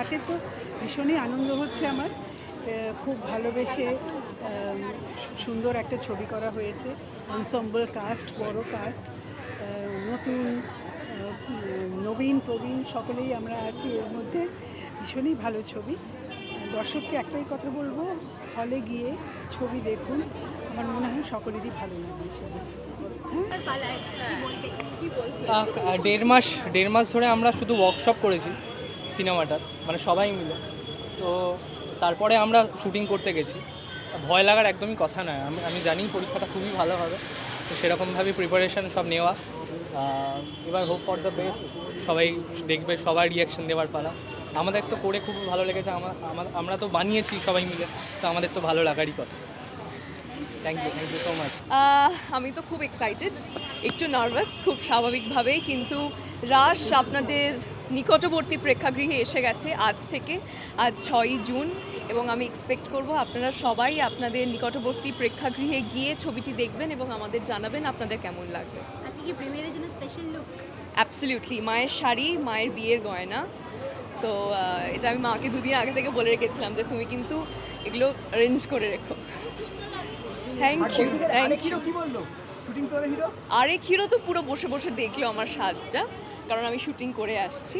আসে তো ভীষণই আনন্দ হচ্ছে আমার। খুব ভালোবেসে সুন্দর একটা ছবি করা হয়েছে। অনসম্বল কাস্ট বড় কাস্ট নতুন নবীন প্রবীণ সকলেই আমরা আছি এর মধ্যে। ভীষণই ভালো ছবি। দর্শককে একটাই কথা বলব হলে গিয়ে ছবি দেখুন। আমার মনে হয় সকলেরই ভালো লাগবে ছবি। হ্যাঁ? দেড় মাস দেড় মাস ধরে আমরা শুধু ওয়ার্কশপ করেছি। সিনেমাটার মানে সবাই মিলে। তো তারপরে আমরা শুটিং করতে গেছি। ভয় লাগার একদমই কথা নয়। আমি আমি জানি পরীক্ষাটা খুবই ভালো হবে। তো সেরকমভাবেই প্রিপারেশন সব নেওয়া। এবার হোপ ফর দ্য বেস্ট সবাই দেখবে, সবার রিয়াকশন দেওয়ার পালা। আমাদের তো করে খুব ভালো লেগেছে। আমার আমার- আমরা তো বানিয়েছি সবাই মিলে। তো আমাদের তো ভালো লাগারই কথা। Thank you thank you so much আমি তো খুব এক্সাইটেড একটু নার্ভাস খুব স্বাভাবিকভাবেই। কিন্তু রাশ আপনাদের নিকটবর্তী প্রেক্ষাগৃহে এসে গেছে আজ থেকে আজ ছয়ই জুন এবং আমি এক্সপেক্ট করব আপনারা সবাই আপনাদের নিকটবর্তী প্রেক্ষাগৃহে গিয়ে ছবিটি দেখবেন এবং আমাদের জানাবেন আপনাদের কেমন লাগবে। আজকে কি প্রিমিয়ারের জন্য স্পেশাল লুক অ্যাবসলিউটলি মায়ের শাড়ি মায়ের বিয়ের গয়না। তো এটা আমি মাকে দুদিন আগে থেকে বলে রেখেছিলাম যে তুমি কিন্তু এগুলো অ্যারেঞ্জ করে রেখো। থ্যাংক ইউ থ্যাংক ইউ কি বলল? শুটিং আরেক হিরো তো পুরো বসে বসে দেখল আমার সাজটা। কারণ আমি শুটিং করে আসছি।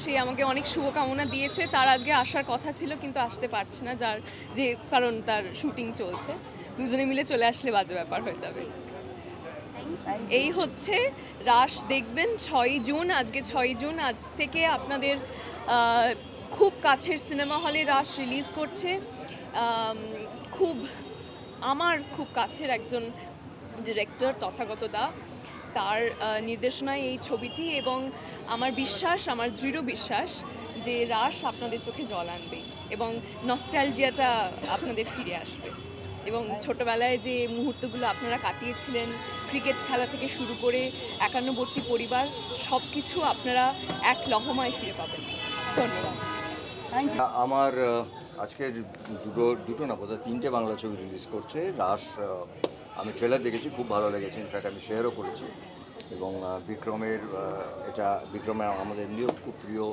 সে আমাকে অনেক শুভকামনা দিয়েছে। তার আজকে আসার কথা ছিল, কিন্তু আসতে পারছে না, যার যে কারণ তার শুটিং চলছে। দুজনে মিলে চলে আসলে বাজে ব্যাপার হয়ে যাবে। এই হচ্ছে রাস দেখবেন ছয়ই জুন, আজকে ছয়ই জুন। আজ থেকে আপনাদের খুব কাছের সিনেমা হলে রাস রিলিজ করছে। খুব, আমার খুব কাছের একজন ডিরেক্টর তথাগত দা। তার নির্দেশনায় এই ছবিটি এবং আমার বিশ্বাস আমার দৃঢ় বিশ্বাস যে রাস আপনাদের চোখে জল আনবে এবং নস্টালজিয়াটা আপনাদের ফিরে আসবে। এবং ছোটবেলায় যে মুহূর্তগুলো আপনারা কাটিয়েছিলেন ক্রিকেট খেলা থেকে শুরু করে একান্নবর্তী পরিবার সব কিছু আপনারা এক লহমায় ফিরে পাবেন। ধন্যবাদ। আমার আহ, আজকে দুটো দুটো না বোধহয় তিনটে বাংলা ছবি রিলিজ করছে রাস আমি ট্রেলার দেখেছি, খুব ভালো লেগেছে। ইনফ্যাক্ট আমি শেয়ারও করেছি। এবং বিক্রমের এটা বিক্রমের আমাদের এমনিও খুব প্রিয়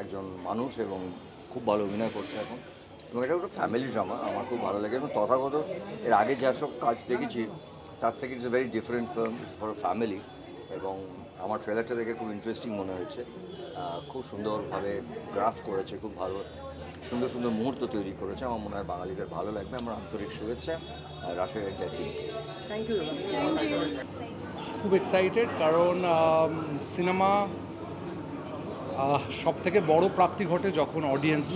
একজন মানুষ এবং খুব ভালো অভিনয় করছে এখন। এবং এটা একটা ফ্যামিলি ড্রামা আমার খুব ভালো লাগে এবং তথাগত এর আগে যা সব কাজ দেখেছি, তার থেকে it's a very different film for family এবং আমার ট্রেলারটা দেখে খুব ইন্টারেস্টিং মনে হয়েছে। খুব সুন্দরভাবে গ্রাফ করেছে, খুব ভালো। সুন্দর সুন্দর মুহূর্ত তৈরি করেছে। আমার মনে হয় বাঙালিদের ভালো লাগবে। আমার আন্তরিক শুভেচ্ছা আর রাশের এন্টার টিমকে থ্যাংক ইউ খুব এক্সাইটেড কারণ সিনেমা সব থেকে বড় প্রাপ্তি ঘটে যখন অডিয়েন্স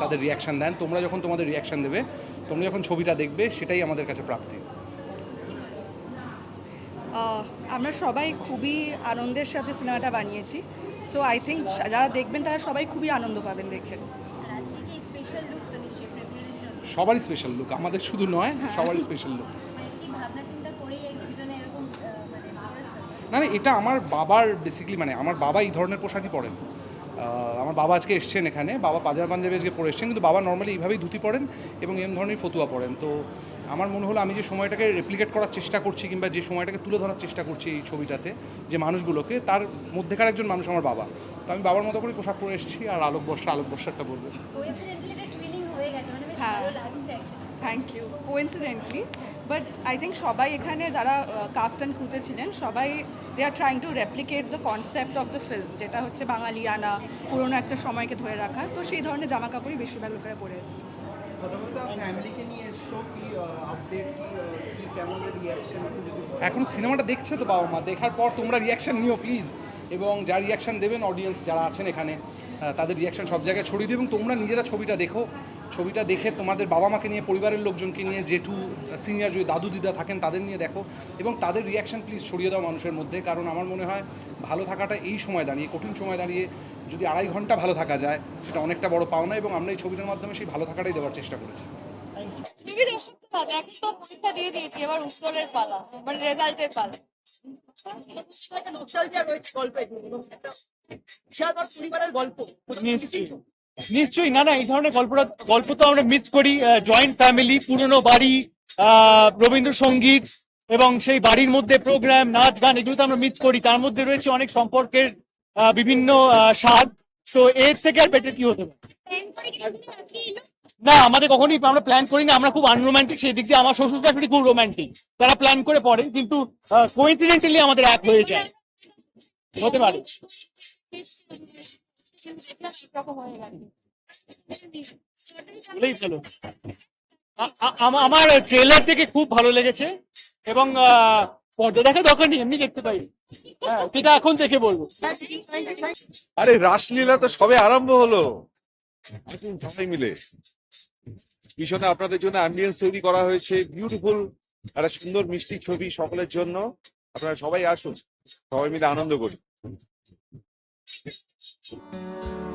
তাদের রিয়াকশান দেন। তোমরা যখন তোমাদের রিয়াকশান দেবে তোমরা যখন ছবিটা দেখবে সেটাই আমাদের কাছে প্রাপ্তি। আমরা সবাই খুবই আনন্দের সাথে সিনেমাটা বানিয়েছি। সো আই থিঙ্ক যারা দেখবেন তারা সবাই খুবই আনন্দ পাবেন দেখে। সবারই স্পেশাল লুক আমাদের শুধু নয় সবারই স্পেশাল লুক মানে মানে করেছ না না এটা আমার বাবার বেসিক্যালি মানে আমার বাবা এই ধরনের পোশাকই পরেন। আমার বাবা আজকে এসছেন এখানে বাবা পাজামা পাঞ্জাবি আজকে পরে এসছেন কিন্তু বাবা নর্মালি এইভাবেই ধুতি পরেন এবং এম ধরনের ফতুয়া পরেন। তো আমার মনে হলো আমি যে সময়টাকে রেপ্লিকেট করার চেষ্টা করছি কিংবা যে সময়টাকে তুলে ধরার চেষ্টা করছি এই ছবিটাতে যে মানুষগুলোকে তার মধ্যেকার একজন মানুষ আমার বাবা। তো আমি বাবার মতো করে পোশাক পরে এসেছি আর আলোক বর্ষা আলোক বর্ষাটা বলব হয়ে গেছে মানে বেশ। ভালো লাগছে thank you coincidentally but I think সবাই এখানে যারা কাস্ট অ্যান্ড ক্রুতে ছিলেন সবাই they are trying to replicate the concept of the film যেটা হচ্ছে বাঙালিয়ানা পুরোনো একটা সময়কে ধরে রাখা তো সেই ধরনের জামা কাপড়ই বেশিরভাগ লোকেরা পরে এসছে। এখন সিনেমাটা দেখছে তো বাবা মা দেখার পর তোমরা রিয়াকশন নিও প্লিজ এবং যা রিয়াকশন দেবেন অডিয়েন্স যারা আছেন এখানে তাদের রিয়াকশন সব জায়গায় ছড়িয়ে দিও এবং তোমরা নিজেরা ছবিটা দেখো। ছবিটা দেখে তোমাদের বাবা মাকে নিয়ে পরিবারের লোকজনকে নিয়ে জেঠু সিনিয়র যদি দাদু দিদা থাকেন তাদের নিয়ে দেখো। এবং তাদের রিয়াকশন প্লিজ ছড়িয়ে দাও মানুষের মধ্যে কারণ আমার মনে হয় ভালো থাকাটা এই সময় দাঁড়িয়ে কঠিন সময় দাঁড়িয়ে যদি আড়াই ঘণ্টা ভালো থাকা যায় সেটা অনেকটা বড় পাওনা এবং আমরা এই ছবিটার মাধ্যমে সেই ভালো থাকাটাই দেওয়ার চেষ্টা করেছি। পরীক্ষা দিয়ে দিয়েছি এবার উত্তরের পালা মানে রেজাল্টের পালা। একটা পরিবারের গল্প। নিশ্চয়ই, না না, এই ধরনের গল্পটা, গল্প তো আমরা মিস করি জয়েন্ট ফ্যামিলি পুরনো বাড়ি রবীন্দ্রসঙ্গীত এবং সেই বাড়ির মধ্যে প্রোগ্রাম নাচ, গান, এগুলো তো আমরা মিস করি। তার মধ্যে রয়েছে অনেক সম্পর্কের বিভিন্ন স্বাদ। তো এর থেকে আর বেটার কি হতে পারে? না, আমাদের কখনই আমরা প্ল্যান করি না। আমরা খুব আনরোম্যান্টিক সেই দিক দিয়ে আমার শ্বশুর শাশুড়ি খুব রোমান্টিক তারা প্ল্যান করে পড়ে, কিন্তু কোইন্সিডেন্টালি আমাদের এক হয়ে যায়। হতে পারে। আমার ট্রেলার থেকে খুব ভালো লেগেছে এবং আহ, পর্দা দেখা দরকার নেই এমনি দেখতে পাই। হ্যাঁ সেটা এখন দেখে বলব। আরে রাসলীলা তো সবে আরম্ভ হলো। সবাই মিলে। পিছনে আপনাদের জন্য অ্যাম্বিয়েন্স তৈরি করা হয়েছে। বিউটিফুল একটা সুন্দর মিষ্টি ছবি সকলের জন্য। আপনারা সবাই আসুন। সবাই মিলে আনন্দ করি। Thank you.